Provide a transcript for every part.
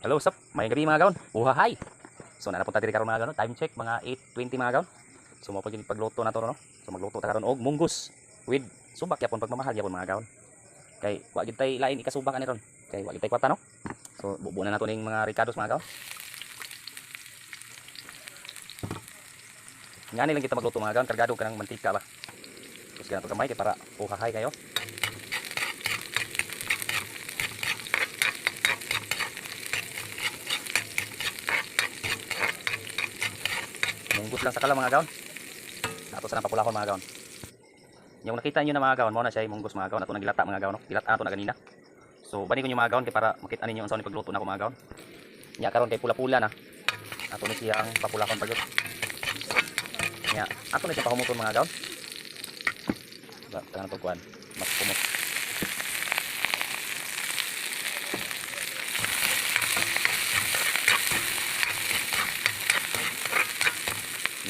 Hello, sup? May gabi mga gaon. Uhahay. So nanapunta diri karon mga gaon. Time check mga 8:20 mga gaon. So mo pagin pagluto na to no. So magluto ta karon og munggus with subak yapon pagmamahal yapon mga gaon. Kay wa gid tay lain ikasubak ani ron. Kay wa gid tay kwata no. So bubuo na nato ning mga ricados mga gaon. Ngani lang kita magluto mga gaon, kargado ka ng mantika ba. Tapos ganito kamay kay para uhahay kayo. Munggus lang sa kala mga gaon. Ato sa papulahon mga gaon. Yung nakita niyo na mga gaon, mo na siya yung munggus mga gaon. Ato nagilata mga gaon, no? Gilata ato na ganina. So bani ko yung mga gaon kay para makita ninyo ang sa ni pagluto na ko mga gaon. Nya karon kay pula-pula na. Ato ni siya ang papulahon pag Nya ato na siya pahumuton mga gaon. Ba, tangan to kuan. Mas kumot.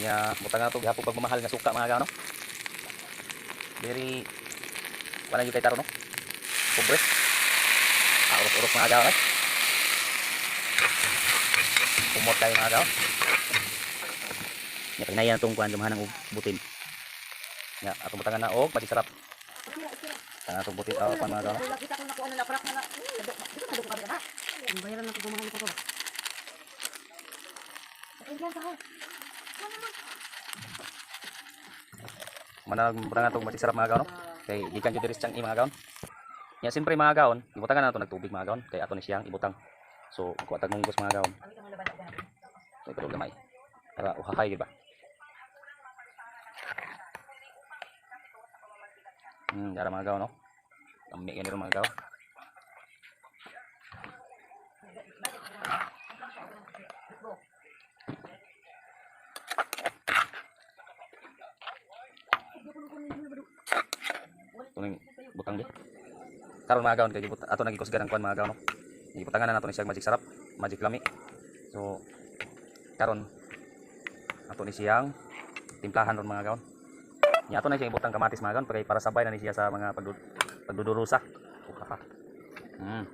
Nya butang ato gihapon pagmamahal nga suka mga no. Very wala yung kay taro no. Pobre. Urok-urok mga eh. Kumot tayo mga gaon. Nya pinayan itong kuhan gamahan ng butin. Nya atong butangan na og pati sarap. Tangan itong butin oh, pan mga. Ang bayaran na pagmamahal ko to. Ayun sa Manag butangan itong pati sarap mga gaon. Kay gikan jud diri sa tiyan, eh, mga gaon. Nya siyempre mga gaon, ibutangan na ito nagtubig mga gaon. Kay ato ni siyang ibutang. So kuha tag munggos mga gaon. So ito gamay. Para uhahay gid ba? Hmm, dara mga gaon no. Gani ron mga gaon. Tuning butang di. Karon mga gaon kay gibut ato nagi kusgan ang kuan mga gaon no. Gibutangan na nato ni siya magic sarap, magic lami. So karon ato ni siyang timplahan ron mga gaon. Nya ato na siya ibutang kamatis mga gaon para para sabay na ni siya sa mga pagdud pagdudurusa. Uka Hmm.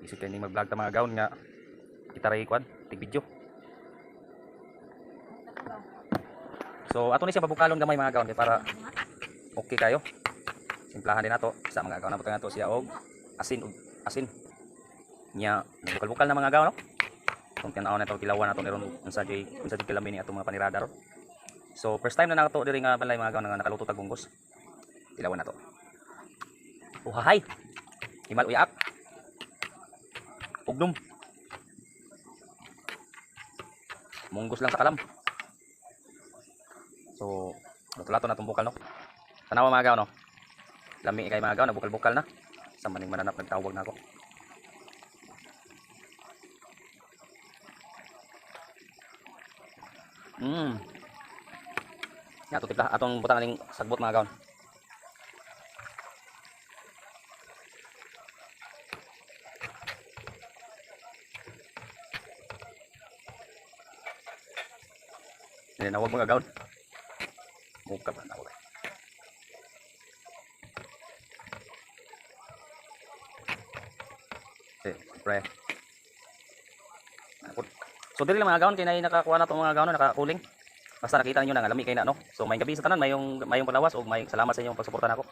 Isip tayo ni mag-vlog ta mga gaon nga kita ray kwan, tig video. So ato ni siya pabukalon gamay mga kay para okay kayo. Simplahan din nato sa mga gaon na nato siya og asin og asin. Nya bukal-bukal na mga gaon no. Kung tanaw na to kilawan nato ni ron unsa jay unsa jay kilami ni ato mga panirada ron. So first time na nato diri nga balay mga gaon nga nakaluto tag bunggos. Kilawan nato. Uhahay. Himal uyak. Ugdom. Munggos lang sa kalam. So, lato-lato na itong bukal, no? Tanawa mga gaw, no? Lami kay mga gaw, nagbukal-bukal na. Sa maning mananap, nagtawag na ako. Mmm. Yato tipla, atong butang aning sagbot mga gaon. Hindi na huwag mga gaon. Huwag ka ba na huwag. Okay, pre. So dili lang mga gaon kay nay nakakuha na tong mga gaon nakakuling. Basta nakita niyo na nga lami kay na no. So may gabi sa tanan mayong mayong palawas o may salamat sa inyong pagsuporta nako.